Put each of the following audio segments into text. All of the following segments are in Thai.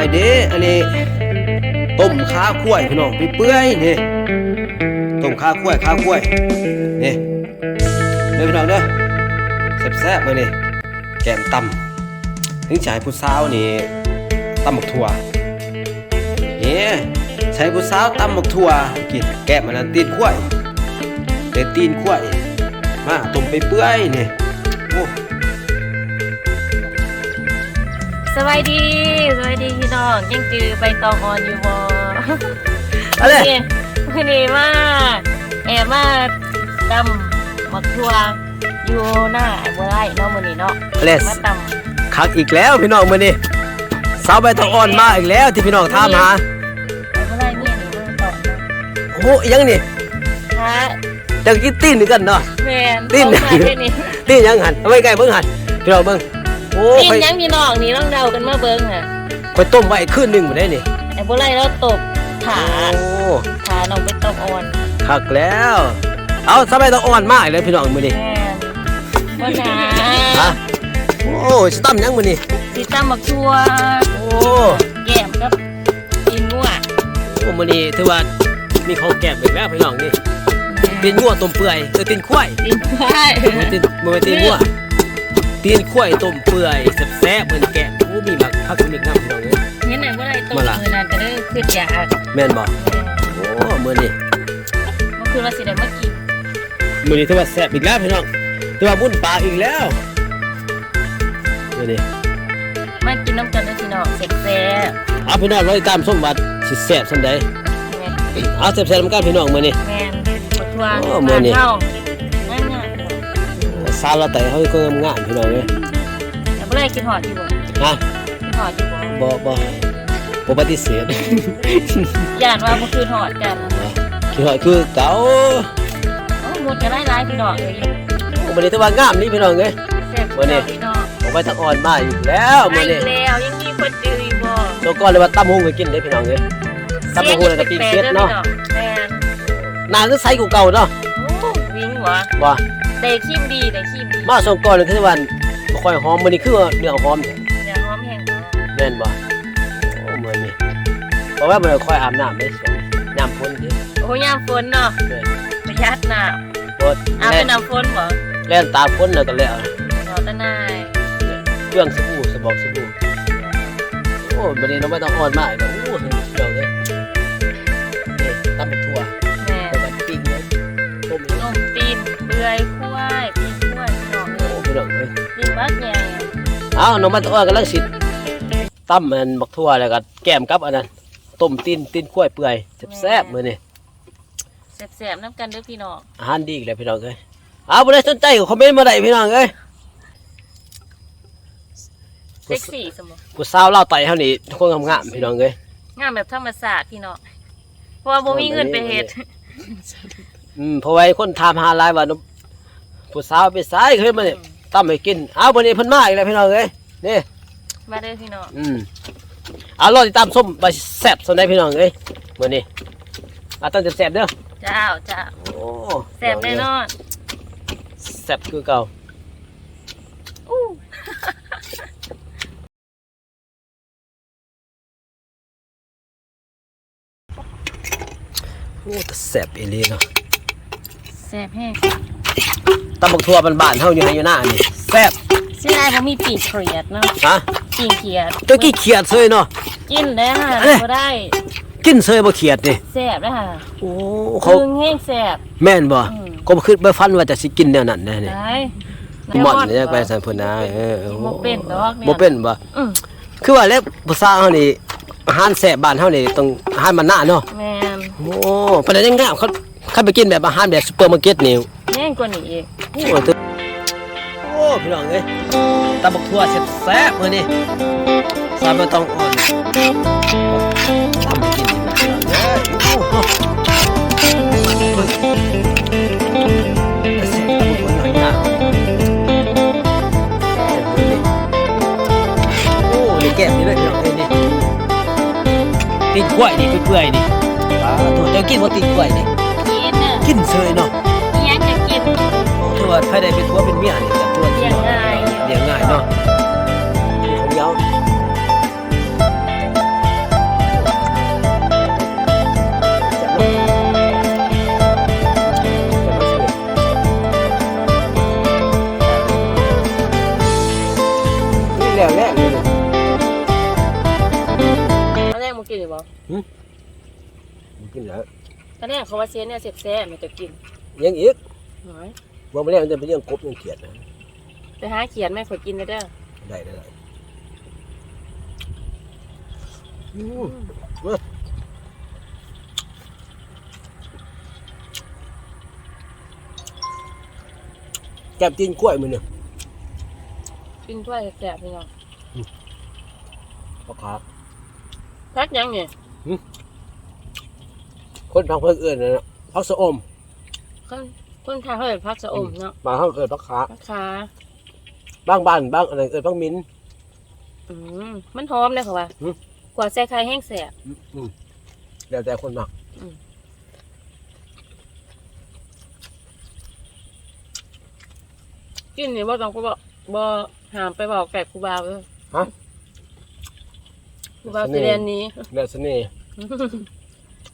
ายเด้อันนี้ต้มขาข้วยพี่น้องไปเปื่อยนี่ต้มขาข้วยขาข้วยนี่เด้อพี่น้องเด้อแซ่บๆมานี่แกมตำถึงใช้ผู้สาวนี่ตำหมกถั่วนี่ใช้ผู้สาวตำหมกถั่วกินแกมมันันตีนข้วยเด็ตีนข้วยมาต้มไปเปื่อยนี่ วัสดีสวัสดีพี่น้องยังจือใบตองออนอยู่บ่อะไรนี่วันนี้มาแอบมาตำมักทัวอยู่หน้าไอ้บัวไร่เนาะมื้อนี้เนาะเลสมาตคักอีกแล้วพี่น้องมื้อนี้สาวใบตองอ่อนมาอีกแล้วที่พี่น้องถามหาำไอ้บัวไร่เนี่ยนี่เบิ่งต่อเนาะโอ้อิหยังนี่ฮะจะกินตีนนี่กันเนาะแม่นติ้นของมาแค่นี้ตีนยังหันเอาไว้ใกล้เบิ่งหันพี่น้องเบิ่ง โอ้ติ้นค่อยยังพี่น้องนี่ต้องเดากันมาเบิ่งอะค่อยต้มไว้คืนหนึงบ่ได้นี่ไอ้บัวไร่เราตบขาโอ้ขาน้องใบตองอ่อนคักแล้ว เอาสาวใบตองอ่อนมาอีกแล้วพี่น้องมื้อนี้แม่นบ่หนาฮะโอ้สิตำยังมื้อนี้สิตำมักทัวโอ้แก้มกับกินงัวโอ้มื้อนี้ถือว่ามีของแก้มอีกแล้วพี่น้องนี่ตีนงัวต้มเปื่อยเออตีนควายกินควาย บ่ตีนบ่แม่นตีนงัว ตีนควายต้มเปื่อยแซ่บๆเหมือนแกงโอ้มีหมักผักมีน้ำพี่น้องเอ้ยเห็นไหนว่าไรต้มมาล่ะมือนั้นก็ได้ขึ้นยากแม่นบ่โอ้มื้อนี้เมื่อคืนว่าสิได้มากินมื้อนี้ถือว่าแซ่บอีกแล้วพี่น้องถือว่าบุญปลาอีกแล้วมื้อนี้มากินน้ำกันด้วยพี่น้องเสร็จแซ่บเอาพี่น้องรอติดตามชมว่าสิแซ่บส่ำใดแม่นเอาแซ่บๆนำกันพี่น้องมื้อนี้แม่นบดทัวโอ้มื้อนี้เข้าง่ายง่าย สาวเราแต่เฮาก็งามๆพี่น้องเอ้ยแต่บ่ได้กินหอดอยู่บ่ฮะกินหอดอยู่บ่บ่บ่บ่ปฏิเสธย่านว่าเมื่อคืนหอดกันคือว่าคือเก่าโอ้หมดจะไล่ไล่พี่น้องเลยมื้อนี้ถือว่างามนี่พี่น้องเอ้ยแซ่บมื้อนี้พี่น้องผมไปทางอ่อนมาอีกแล้วไล่มื้อนี้แล้วยังมีคนจืออีกบ่ตัวก่อนเลยว่าตั้มหุงไปกินเด้พี่น้องเอ้ยตั้มหุงแล้วก็ปิ้งเป็ดเนาะแม่นหน้าคือใสกว่าเก่าเนาะโอ้วิ่งหวะว่า ได้คิมดีได้คิมดีมาส่งก่อนเลยคือว่าบ่ค่อยหอมมื้อนี้คือว่าเนื้อหอมแท้เดี๋ยวหอมแห้งบ่แม่นบ่โอ้มื้อนี้เพราะว่ามื้อค่อยอาบน้ำเด้ช่วงยามฝนเด้โอ้ยามฝนเนาะแม่นประหยัดน้บ่ำอาบแล่เป็นนน้ำฝนบ่แล่นตากฝนแล้วก็แล้วเราตะนายเครื่องสบู่สบอกสบู่โอ้มื้อนี้น้องไม่ต้องอ่อนมากเนาะโอ้เดี๋ยวเด้นี่ตำบักถั่ว เอาน้องมันตัวกำลังสิตั้มมันบักทั่วแล้วก็แก้มกับอันนั้นต้มตีนตีนข้วยเปื่อยแซ่บๆมื้อนี้แซ่บๆน้ำกันเด้อพี่น้องอาหารดีอีกแล้วพี่น้องเอ้ยเอาบ่ได้สนใจก็คอมเมนต์มาได้พี่น้องเอ้ยเซ็กซี่สมมุติผู้สาวเล่าวไตเฮานี่คนงามๆพี่น้องเอ้ยงามแบบธรรมชาติพี่น้องเพราะว่าบ่มีเงินไปเฮ็ดอืมเพราะว่าคนถามหาหลายว่าน้องผู้สาวไปไสเคยมานี่ ตั้มให้กิน เอามื้อนี้เพิ่นมาอีกแล้วพี่น้องเอ้ยนี่มาเด้อพี่น้องอืมเอารอติดตามส้มใบแซ่บส่วนใดพี่น้องเอ้ยมื้อนี้เอาตั้งแซ่บๆเด้อเจ้าจ้าโอ้แซ่บแน่นอนแซ่บคือเก่าอู้โอ้แต่แซ่บอีหลีเนาะแซ่บแห้ง ตำบักทั่วบ้านๆเฮาอยู่ให้อยู่หน้านี่แซ่บเสียดายบ่มีปีกเขียดเนาะฮะปีกเขียดเจ้ากี้เขียดเซยเนาะกินได้ค่ะเอ้ยบ่ได้กินเซยบ่เขียดนี่แซ่บได้ค่ะโอ้เขาพึ่งแห้งแซ่บแม่นบ่อืมก็บ่คิดบ่ฟันว่าจะสิกินแนวนั้นแน่นี่ได้หม่อนเนี่ยไปซั่นพุ่นนะเออบ่เป็นดอกเนี่ยบ่เป็นบ่อืมคือว่าแล้วภาษาเฮานี่อาหารแซ่บบ้านเฮานี่ต้องอาหารมันหน้าเนาะแม่นโอ้ปานนั้นยังงามเขาเขาไปกินแบบอาหารแบบซุปเปอร์มาร์เก็ตนี่แห้งกว่านี้อีกโอ้ตโอ้พี่น้องเอ้ยตำบักทั่วแซ่บๆมื้อนี้สามบ่ต้องอ่อนทำให้กินดีกว่าพี่น้องเอ้ยโอ้โหเสียงตะบุญหน่อยนะโอ้นี่แก้มนี่เลยพี่น้องเอ้ยนี่ตีนกล้วยนี่เปื่อยๆนี่ปลาตัวเจ้ากินว่าตีนกล้วยนี่กินน่ะกินเซยเนาะ ว่าภายใเป็นทัวเป็นเมียเนี่ก็ตัวที่เลี้ยงง่าย เลี้ยงง่ายเนาะเดี๋ยวนี่แล้วแหละนี่ะตนแรกมึงกินหรือเปล่ามันกินแล้วตอนแรกเขาว่าเซนเนี่ยเสียบแซ่ม่ต้องกินยังอีกหน่อย บ่มาเรียกมันจะเป็นเรื่องกบยังเขียดนะไปหาเขียนไม่ขอยกินเลยเด้อได้ได้ได้อืมเว้ยแกมกินกล้วยมือเนี่ยกินถ้วยแซ่บพี่น้องพ่อค้าพักยังเนี่ยคนทางเพิ่งเอื่นนะพักสะอมคน คนทางเขาเป็นพักสะอมเนาะบางห้องเอินพักค้าพักขาบางบ้านบางอะไรเอินพักมิ้น อืมมันหอมเลยค่ะว่าหืม กว่าใส่ไข่แห้งแซ่บอืมอืมแล้วแต่คนมักกินนี่บ่ต้องก็บ่บ่หามไปบอกแกครูบาวเลยฮะครูบาวสิเรียนหนี้ แล้วเสน่ห์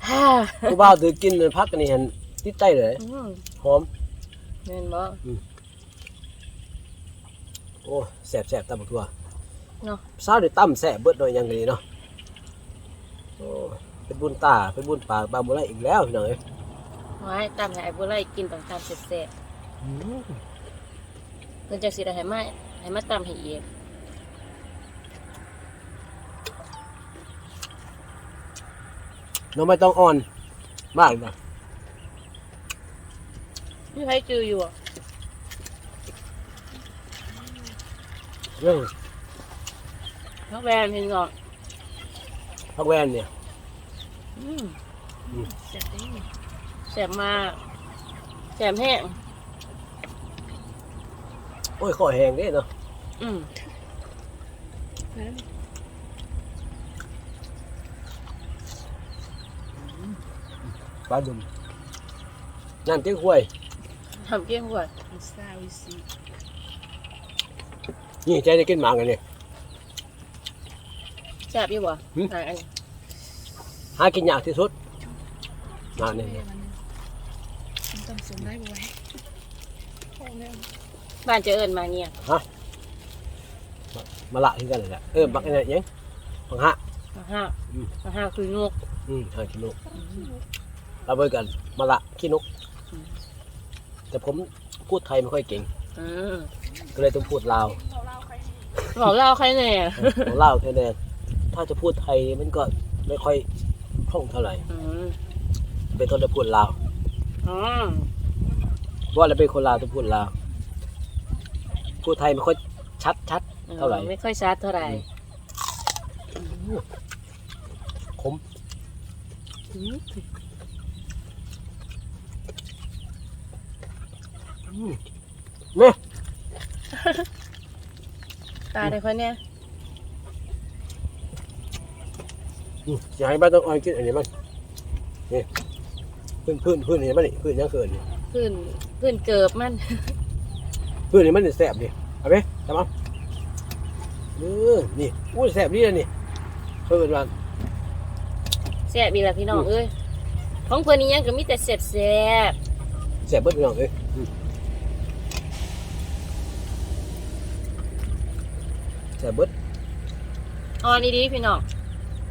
ฮ่า ผู้บ่าวถือกินพักกันนี่เห็น ติดใจเลยอืมหอม แม่นบ่โอ้แสบแสบตำบักทั่วเนาะสาวได้ตั้มแสบเบิดหน่อยอยังดีเนาะโอ้เป็นบุญตาเป็นบุญปากบางบุไรอีกแล้วพี่น้องเอ้ยไว้ตามให้ไอ้บ่ไล่กินต้องตามแซ่บๆเพิ่นจังสิได้ให้มาให้มาตามให้อีกน้องไม่ต้องอ่อนมากนะ มีไผจืออยู่อะเรื่องพักแวนพี่น้องพักแวนเนี่ยอืมอืมแซ่บเด้แซ่บมากแซ่บแห้งโอ้ยคอแห้งเด้เนาะอืมปลาดุมน้ำเจ๊กห้วย ทำเกี้ยงกว่านี่ใจได้กินหมากกันเนี่ยแซ่บอยู่บ่หืมอ่าอันนี้หากินยากที่สุดหมากนี่ต้องสมได้บ่ไว้บ้านจะเอิ้นมาเงี้ยมาละที่กันเลยแหละเออบักอันนี้ยังบักฮะ มาห้าอืม มาห้าคือนกอืมหากินนกเราเบิดกันมาละขี้นกอืม แต่ผมพูดไทยไม่ค่อยเก่ง อืมก็เลยต้องพูดลาวบอกเล่าใครแน่ของลาวแค่นั้นถ้าจะพูดไทยมันก็ไม่ค่อยคล่องเท่าไหร่ อืมเป็นคนจะพูดลาวอืมเพราะว่าเราเป็นคนลาวต้องพูดลาวพูดไทยไม่ค่อยชัดชัด เท่าไหร่ ไม่ค่อยชัดเท่าไหร่ขม อืม อืม เนี่ยตาได้คนเนี้ยอืมอย่าให้บ้านต้องเออยกินอันนี้มันนี่พื้นพื้นพื้นนี่มันนี่พื้นยังเกินนี่ขึ้นขึ้นเกิบมันพื้นนี่มันนี่แสบดิเอาไปทำเอาเออนี่อุ้ยแสบดีเลยนี่เพิ่นว่าแซ่บอีหละพี่น้องเอ้ยของเพิ่นนี่ยังก็มีแต่แซ่บแซ่บแสบเบิดพี่น้องเอ้ยอืม แสบเบิดๆเอ่อนดีๆพี่น้อง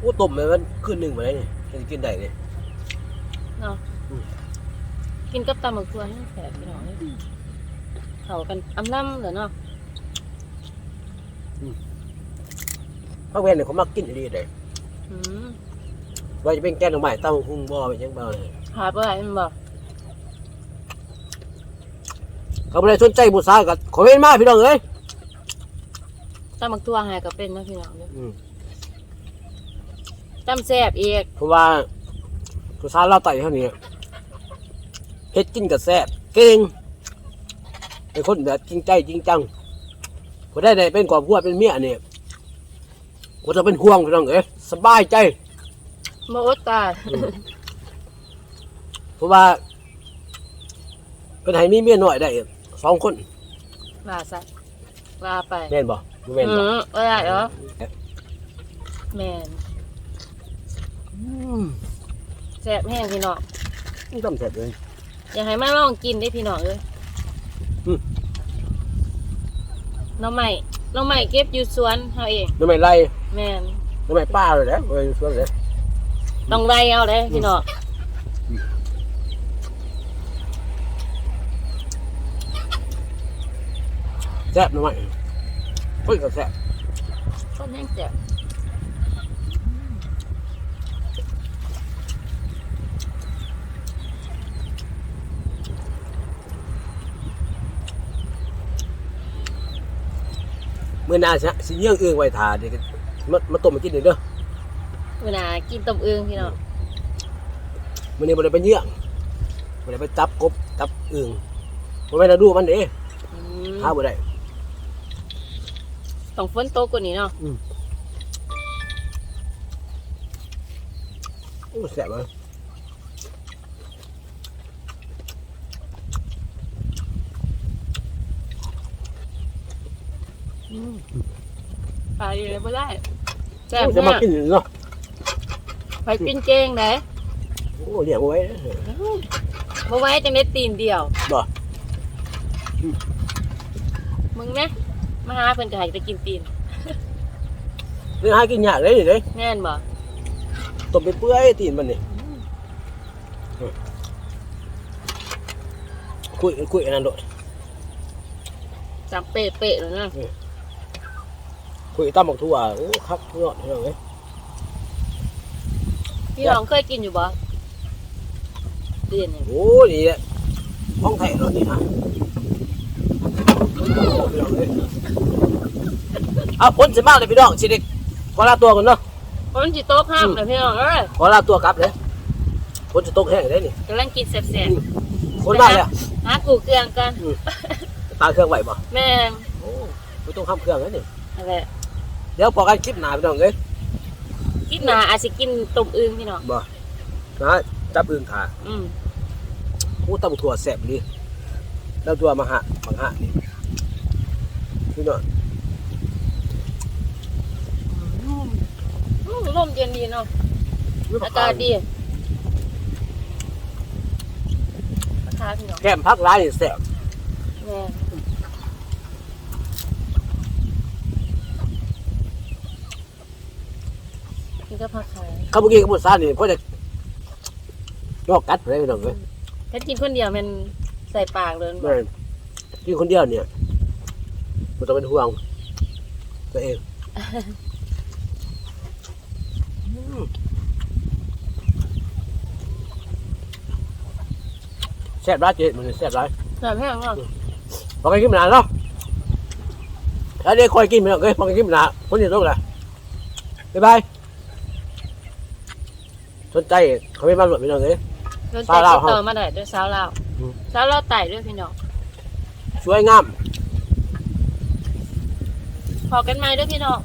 อู้ต้มไปมันคืนหนึ่งมาได้นี่จะกินได้นี่เนาะอืม กินกับตำบักทั่วให้แซ่บพี่น้องเอ้ยเข้ากันอำล่ำเหรอเนาะพักแวนเนี่ยเขามักกินอันนี้ได้อืมว่าจะเป็นแกงหน่อไม้เต้าหุ้งบ่เป็นยังเบาเลย หาบ่ได้มันบ่เขาไม่ได้สนใจบุษากับขอเว้นมาพี่น้องเอ้ย ตำบักทั่วให้ก็เป็นเนาะพี่น้องเด้ออืมตำแซ่บอีกเพราะว่าบุษาเราไต่เท่านี้เฮ็ดกินกับแซ่บเก่งเป็นคนแบบจริงใจจริงจังพอได้ได้เป็นครอบครัวเป็นเมียเนี่ยก็จะเป็นห่วงพี่น้องเอ้ยสบายใจบ่อดตายเพราะว่าเป็นให้มีเมียน้อยได้สองคนว่าซะว่าไปแม่นบ่บ่แม่นอืบ่มบ่ได้เหรอแม่นอืมแซ่บแห้งพี่น้องนี่ทำเสร็จเลยอยากให้มาลองกินได้พี่น้องเอ้ยอืมน้องใหม่น้องใหม่เก็บอยู่สวนเฮาเองทำไมไล่แม่นทำไมป้าเลยนะเอ้ยสวนเลยต้องไล่เอาเลยพี่น้อง ซ่บหน่อยเฮ้ยก็แซ่บต้นแห้งเสียเมื่อหนาสิสิเยื่องเอื้องไว้ทาเดี๋ยวก็มามาต้มมากินเดี๋ยวเด้อเวลากินต้มอึ่งพี่น้องมื่อนี้บ่ได้ไปเยื่องบ่ได้ไปจับกบจับเอื้องบ่แม่นเราดูมันเด้อืมหาบ่ได้ ต้องฝนตกกว่านี้เนาะโอ้แซ่บเลยไปเลยบ่ได้แซ่บโอ้จะมาากกินเนาะไปกินเก่งได้โอ้เลี้ยงเอาไว้เด้อบ่ไว้จังได้ตีนเดียว บ่มึงแม่ มาหาเพิ่นก็ให้ไปกินตีนเรื่องหากินยากเลยนี่เด้แม่นบ่ต้มไปเปื่อยตีนมันนี่คุยคุยอันนั้นโดดจำเป๊ะๆเลยนะคุยตำบักทั่วโอ้คักยอดเฮ้ยเอ้ยพี่น้องเคยกินอยู่บ่ตีนนี่โอ้นี่แหละห้องไทยเรานี่นะโอ้พี่น้อง เอ้ยเอาพ้นสิมากเลยพี่น้องสิเด็กขอลาตัวก่อนเนาะคนสิโต๊ะห้ามเลยพี่น้องเอ้ยขอลาตัวกลับเลยพ้นจะตกแห้งได้นี่กำลังกินแซ่บพ้นมากเลยๆหากูเครื่องกันตาเครื่องไหวบ่แม่นโอ้ไม่ต้องห้ามเครื่องเลยนี่อะไรเดี๋ยวพอกันคลิปหนาพี่น้องเอ้ยกินหนาอาจสิกินต้มอึ่งพี่น้องบ่นะจับอื่นขาอืมพูดตำถั่วแสบดีแล้วตัวมาหะมังหะนี่ พี่น้องอืมลมเย็นดีเนาะอากาศดีราคาพี่น้องแก้มพักร้ายนี่แสบแม่นี่ก็ผักขายข้าวบุกี้ข้าวบุซ่านี่เพราะจะยอกกัดเลยพี่น้องเอ้ยถ้ากินคนเดียวมันใส่ปากเลยแม่นกินคนเดียวเนี่ย มันต้องเป็นห่วงตัวเองอืมแซ่บร้ายเจ๊มันแซ่บร้ายใส่แห้งเนาะพอกันกินมานานเนาะแล้วเดี๋ยวคอยกินไปหน่อยเอ้ยพอกันกินมานานคนเดียวต้องละบ๊ายบายสนใจเขาไม่มาหลวดพี่น้องเอ้ยสนใจสาวลาวติดต่อมาได้ด้วยสาวลาวอืม สาวลาวไต่ด้วยพี่น้อง สวยงามพ อกันใหม่ด้วยพี่น้อง